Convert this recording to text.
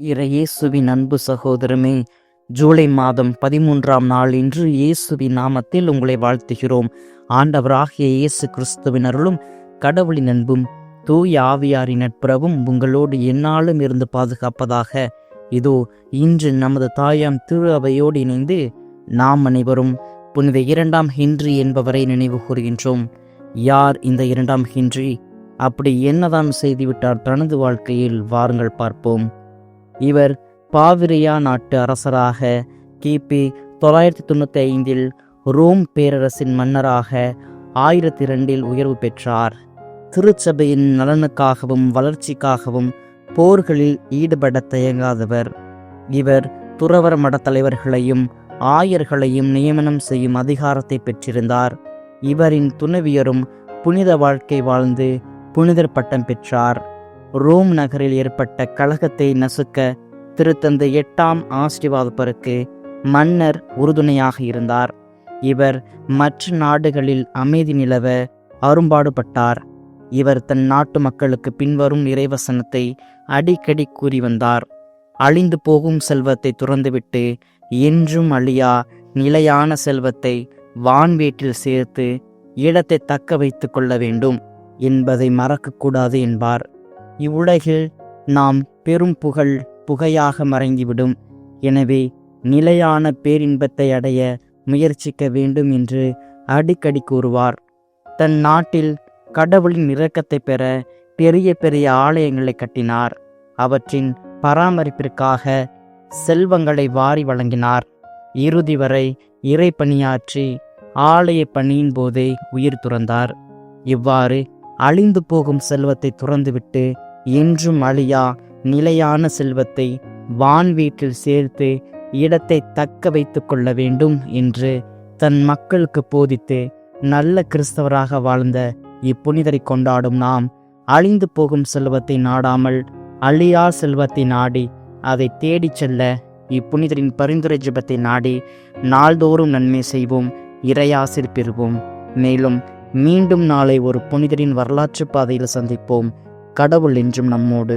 இறையேசுவின் அன்பு சகோதரமே ஜூலை மாதம் பதிமூன்றாம் நாள் இன்று இயேசுவின் நாமத்தில் உங்களை வாழ்த்துகிறோம். ஆண்டவராகிய இயேசு கிறிஸ்துவின் அருளும் கடவுளின் அன்பும் தூய ஆவியாரின் நட்புறவும் உங்களோடு எந்நாளும் இருந்து பாதுகாப்பதாக. இதோ இன்று நமது தாயாம் திரு அவையோடு இணைந்து நாம் அனைவரும் புனித இரண்டாம் ஹென்றி என்பவரை நினைவு கூறுகின்றோம். யார் இந்த இரண்டாம் ஹென்றி? அப்படி என்னதான் செய்துவிட்டார் தனது வாழ்க்கையில்? வாருங்கள் பார்ப்போம். இவர் பாவிரியா நாட்டு அரசராக கிபி தொள்ளாயிரத்தி தொண்ணூற்றி ஐந்தில் ரோம் பேரரசின் மன்னராக ஆயிரத்தி இரண்டில் உயர்வு பெற்றார். திருச்சபையின் நலனுக்காகவும் வளர்ச்சிக்காகவும் போர்களில் ஈடுபட தயங்காதவர். இவர் துறவர மட தலைவர்களையும் ஆயர்களையும் நியமனம் செய்யும் அதிகாரத்தை பெற்றிருந்தார். இவரின் துணைவியரும் புனித வாழ்க்கை வாழ்ந்து புனிதர் பட்டம் பெற்றார். ரோம் நகரில் ஏற்பட்ட கழகத்தை நசுக்க திருத்தந்தை எட்டாம் ஆசிர்வாதப்பருக்கு மன்னர் உறுதுணையாக இருந்தார். இவர் மற்ற நாடுகளில் அமைதி நிலவ அரும்பாடுபட்டார். இவர் தன் நாட்டு மக்களுக்கு பின்வரும் இறைவசனத்தை அடிக்கடி கூறி வந்தார். அழிந்து போகும் செல்வத்தை துறந்துவிட்டு என்றும் அழியா நிலையான செல்வத்தை வான்வேட்டில் சேர்த்து இடத்தை தக்க வைத்து கொள்ள வேண்டும் என்பதை மறக்கக்கூடாது என்பார். இவ்வுலகில் நாம் பெரும் புகழ் புகையாக மறைந்துவிடும். எனவே நிலையான பேரின்பத்தை அடைய முயற்சிக்க வேண்டும் என்று அடிக்கடி கூறுவார். தன் நாட்டில் கடவுளின் இரக்கத்தை பெற பெரிய பெரிய ஆலயங்களை கட்டினார். அவற்றின் பராமரிப்பிற்காக செல்வங்களை வாரி வழங்கினார். இறுதி வரை இறை பணியாற்றி ஆலய பணியின் போதே உயிர் துறந்தார். இவ்வாறு அழிந்து போகும் செல்வத்தை துறந்துவிட்டு என்றும் அழியா நிலையான செல்வத்தை வான் வீட்டில் சேர்த்து இடத்தை தக்க வைத்து கொள்ள வேண்டும் என்று தன் மக்களுக்கு போதித்து நல்ல கிறிஸ்தவராக வாழ்ந்த இப்புனிதரை கொண்டாடும் நாம் அழிந்து போகும் செல்வத்தை நாடாமல் அழியா செல்வத்தை நாடி அதை தேடிச் செல்ல இப்புனிதரின் பரிந்துரை ஜெபத்தை நாடி நாள்தோறும் நன்மை செய்வோம் இறையாசிர் பெறுவோம். மேலும் மீண்டும் நாளை ஒரு புனிதரின் வரலாற்று பாதையில் சந்திப்போம். கடவுள் என்றும் நம்மோடு.